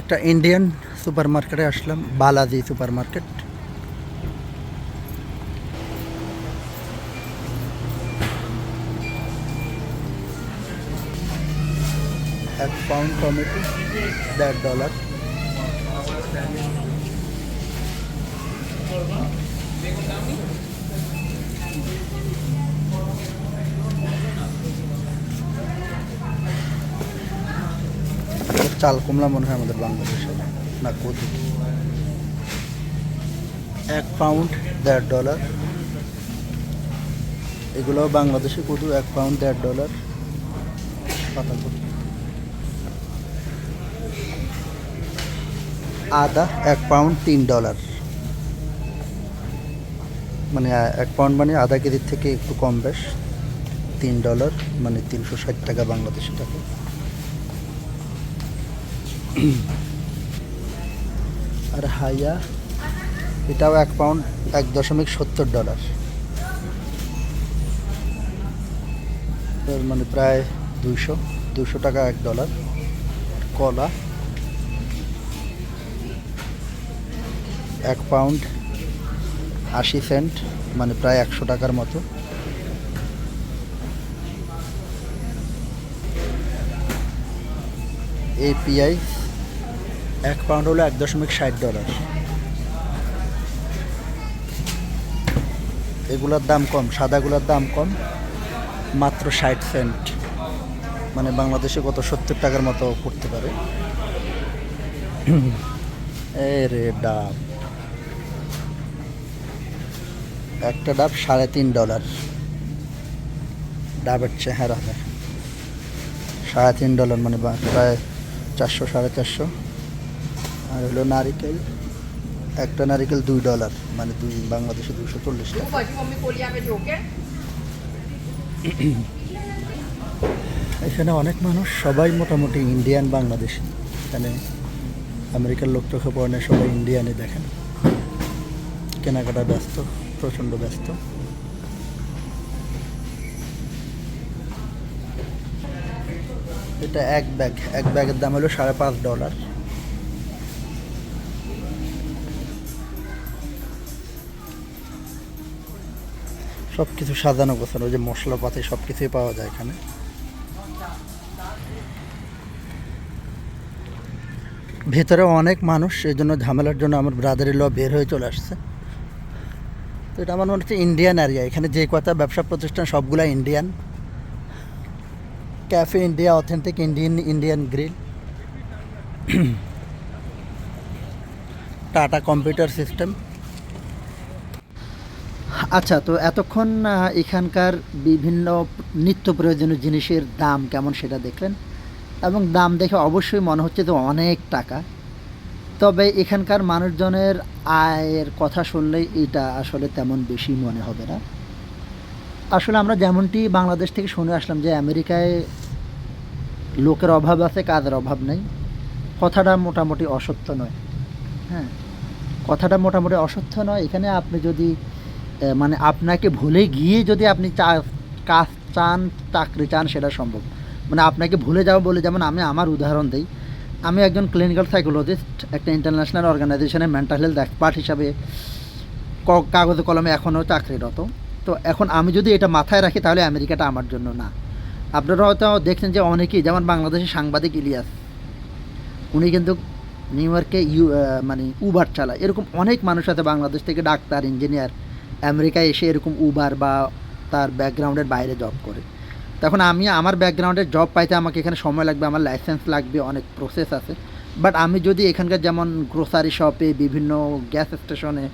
একটা Indian super মার্কেটে আসলাম বালাজি সুপার মার্কেট এক পাউন্ড টমেটো দেড় ডলার চাল কুমড়া মনে হয় আমাদের বাংলাদেশে, না কদু এক পাউন্ড দেড় ডলার এগুলো বাংলাদেশে কদু এক পাউন্ড দেড় ডলার পাতাকপি আদা এক পাউন্ড তিন ডলার মানে এক পাউন্ড মানে আধা কেজির থেকে একটু কম বেশ। তিন ডলার মানে তিনশো ষাট টাকা বাংলাদেশি টাকা। আর হাইয়া, এটাও এক পাউন্ড এক দশমিক সত্তর ডলার মানে প্রায় দুইশো দুশো টাকা এক ডলার কলা, এক পাউন্ড আশি সেন্ট মানে প্রায় একশো টাকার মতো। এপিআই এক পাউন্ড হলো এক দশমিক ষাট ডলার এগুলোর দাম কম, সাদাগুলোর দাম কম, মাত্র ষাট সেন্ট মানে বাংলাদেশে কত সত্তর টাকার মতো পড়তে পারে। এ রে ডাব। একটা ডাব সাড়ে তিন ডলার ডাবের চেহারা সাড়ে তিন ডলার মানে প্রায় চারশো, সাড়ে চারশো। আর হলো নারিকেল একটা নারিকেল দুই ডলার মানে দুই বাংলাদেশে দুশো চল্লিশ টাকা? এখানে অনেক মানুষ সবাই মোটামুটি ইন্ডিয়ান বাংলাদেশি। এখানে আমেরিকার লোক চোখে পড়ে সবাই ইন্ডিয়ানই দেখেন। কেনাকাটা ব্যস্ত প্রচণ্ড ব্যস্ত। এটা এক ব্যাগ এক ব্যাগের দাম হলো সাড়ে পাঁচ ডলার। সব কিছু সাজানো গোছানো যে মশলাপাতি সব কিছুই পাওয়া যায় এখানে। ভেতরে অনেক মানুষ, এই জন্য ঝামেলার জন্য আমার ব্রাদার ল বের হয়ে চলে আসছে। তো এটা আমার মনে হচ্ছে ইন্ডিয়ান এরিয়া এখানে যে কথা ব্যবসা প্রতিষ্ঠান সবগুলা Indian cafe India authentic Indian Indian grill Tata computer system আচ্ছা তো এতক্ষণ এখানকার বিভিন্ন নিত্য প্রয়োজনীয় জিনিসের দাম কেমন সেটা দেখলেন? এবং দাম দেখে অবশ্যই মনে হচ্ছে যে অনেক টাকা। তবে এখানকার মানুষজনের আয়ের কথা শুনলেই এটা আসলে তেমন বেশি মনে হবে না। আসলে আমরা যেমনটি বাংলাদেশ থেকে শুনে আসলাম যে আমেরিকায় লোকের অভাব আছে, কাজের অভাব নেই। কথাটা মোটামুটি অসত্য নয়। হ্যাঁ কথাটা মোটামুটি অসত্য নয়। এখানে আপনি যদি মানে আপনাকে ভুলে গিয়ে যদি আপনি চা, কাজ চান, চাকরি চান, সেটা সম্ভব। মানে আপনাকে ভুলে যাও বলে যেমন আমি আমার উদাহরণ দিই। আমি একজন ক্লিনিক্যাল সাইকোলজিস্ট একটা ইন্টারন্যাশনাল অর্গানাইজেশনে মেন্টাল হেলথ এক্সপার্ট হিসাবে কাগজে কলমে এখনও চাকরিরত। তো এখন আমি যদি এটা মাথায় রাখি, তাহলে আমেরিকাটা আমার জন্য না। আপনারা হয়তো দেখছেন যে অনেকেই, যেমন বাংলাদেশের সাংবাদিক ইলিয়াস, উনি কিন্তু নিউ ইয়র্কে ইউ মানে উবার চালায়। এরকম অনেক মানুষ আছে বাংলাদেশ থেকে ডাক্তার, ইঞ্জিনিয়ার। আমেরিকায় এসে এরকম উবার বা তার ব্যাকগ্রাউন্ডের বাইরে জব করে। তখন আমি আমার ব্যাকগ্রাউন্ডে জব পাইতে আমাকে এখানে সময় লাগবে, আমার লাইসেন্স লাগবে, অনেক প্রসেস আছে। বাট আমি যদি এখানকার যেমন গ্রোসারি শপে বিভিন্ন গ্যাস স্টেশনে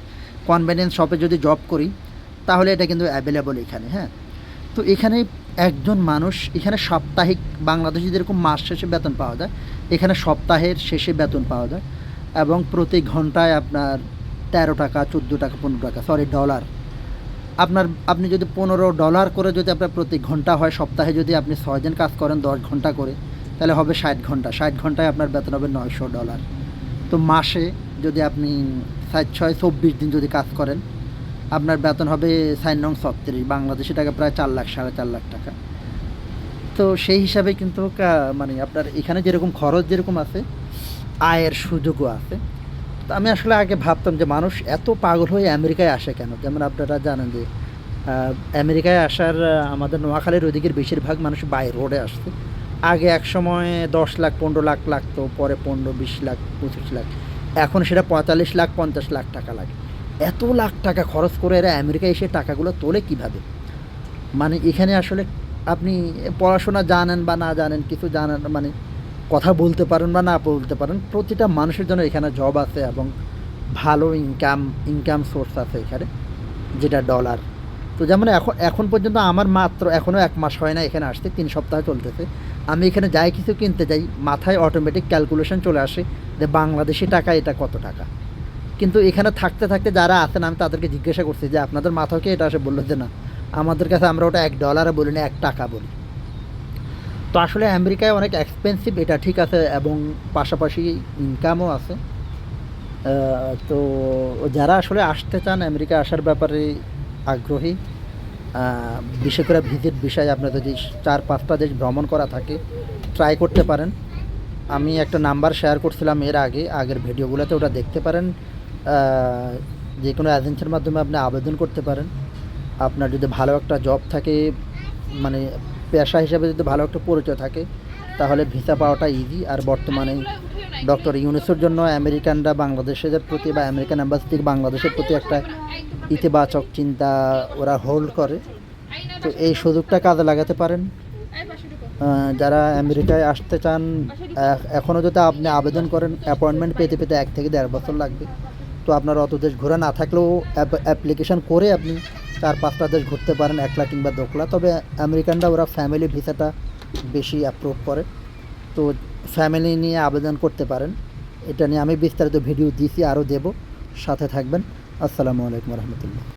কনভেনিয়েন্স শপে যদি জব করি, তাহলে এটা কিন্তু অ্যাভেলেবল এখানে হ্যাঁ। তো এখানে একজন মানুষ, এখানে সাপ্তাহিক বাংলাদেশে যেরকম মাস শেষে বেতন পাওয়া যায়, এখানে সপ্তাহের শেষে বেতন পাওয়া যায়। এবং প্রতি ঘন্টায় আপনার তেরো টাকা, চোদ্দ টাকা, পনেরো টাকা সরি ডলার আপনার, আপনি যদি পনেরো ডলার করে যদি আপনার প্রতি ঘণ্টা হয়, সপ্তাহে যদি আপনি ছয়জন কাজ করেন, দশ ঘণ্টা করে, তাহলে হবে ষাট ঘণ্টা। ষাট ঘন্টায় আপনার বেতন হবে নয়শো ডলার তো মাসে যদি আপনি ষাট ছয়, চব্বিশ দিন যদি কাজ করেন, আপনার বেতন হবে সাইন নং ছত্রিশ। বাংলাদেশি টাকা প্রায় চার লাখ, সাড়ে চার লাখ টাকা। তো সেই হিসাবে কিন্তু মানে আপনার এখানে যেরকম খরচ যেরকম আছে, আয়ের সুযোগও আছে। আমি আসলে আগে ভাবতাম যে মানুষ এত পাগল হয়ে আমেরিকায় আসে কেন? যেমন আপনারা জানেন যে আমেরিকায় আসার আমাদের নোয়াখালীর ওইদিকের বেশিরভাগ মানুষ বাই রোডে আসছে। আগে এক সময় দশ লাখ, পনেরো লাখ লাগতো, পরে পনেরো, বিশ লাখ, পঁচিশ লাখ। এখন সেটা পঁয়তাল্লিশ লাখ, পঞ্চাশ লাখ টাকা লাগে। এত লাখ টাকা খরচ করে এরা আমেরিকায় এসে টাকাগুলো তোলে কীভাবে? মানে এখানে আসলে আপনি পড়াশোনা জানেন বা না জানেন, কিছু জানেন মানে কথা বলতে পারেন বা না বলতে পারেন, প্রতিটা মানুষের জন্য এখানে জব আছে এবং ভালো ইনকাম ইনকাম সোর্স আছে এখানে, যেটা ডলার তো যেমন এখন এখন পর্যন্ত আমার মাত্র এখনও এক মাস হয় না এখানে আসতে, তিন সপ্তাহ চলতেছে। আমি এখানে যাই কিছু কিনতে যাই, মাথায় অটোমেটিক ক্যালকুলেশন চলে আসে যে বাংলাদেশি টাকা, এটা কত টাকা। কিন্তু এখানে থাকতে থাকতে যারা আছেন, আমি তাদেরকে জিজ্ঞাসা করছি যে আপনাদের মাথায় কি এটা আসে? বলল যে না। আমাদের কাছে আমরা ওটা এক ডলারে বলি না, এক টাকা বলি। তো আসলে আমেরিকায় অনেক এক্সপেন্সিভ এটা ঠিক আছে, এবং পাশাপাশি ইনকামও আছে। তো যারা আসলে আসতে চান আমেরিকা আসার ব্যাপারে আগ্রহী বিশেষ করে ভিজিট বিষয়ে আপনার যদি চার পাঁচটা দেশ ভ্রমণ করা থাকে ট্রাই করতে পারেন। আমি একটা নাম্বার শেয়ার করছিলাম এর আগে, আগের ভিডিওগুলোতে ওটা দেখতে পারেন। যে কোনো এজেন্সির মাধ্যমে আপনি আবেদন করতে পারেন। আপনার যদি ভালো একটা জব থাকে মানে পেশা হিসাবে যদি ভালো একটা পরিচয় থাকে, তাহলে ভিসা পাওয়াটা ইজি আর বর্তমানে ডক্টর ইউনুসের জন্য আমেরিকানরা বাংলাদেশের প্রতি বা আমেরিকান অ্যাম্বাসি থেকে বাংলাদেশের প্রতি একটা ইতিবাচক চিন্তা ওরা হোল্ড করে। তো এই সুযোগটা কাজে লাগাতে পারেন। যারা আমেরিকায় আসতে চান এখনও যদি আপনি আবেদন করেন অ্যাপয়েন্টমেন্ট পেতে পেতে এক থেকে দেড় বছর লাগবে। তো আপনার অত দেশ ঘোরা না থাকলেও অ্যাপ্লিকেশন করে আপনি চার পাঁচটা দেশ ঘুরতে পারেন একলা কিংবা দোকলা তবে আমেরিকানরা ওরা ফ্যামিলি ভিসাটা বেশি অ্যাপ্রুভ করে। তো ফ্যামিলি নিয়ে আবেদন করতে পারেন। এটা নিয়ে আমি বিস্তারিত ভিডিও দিয়েছি আরও দেব। সাথে থাকবেন। আসসালামু আলাইকুম রহমতুল্লাহ।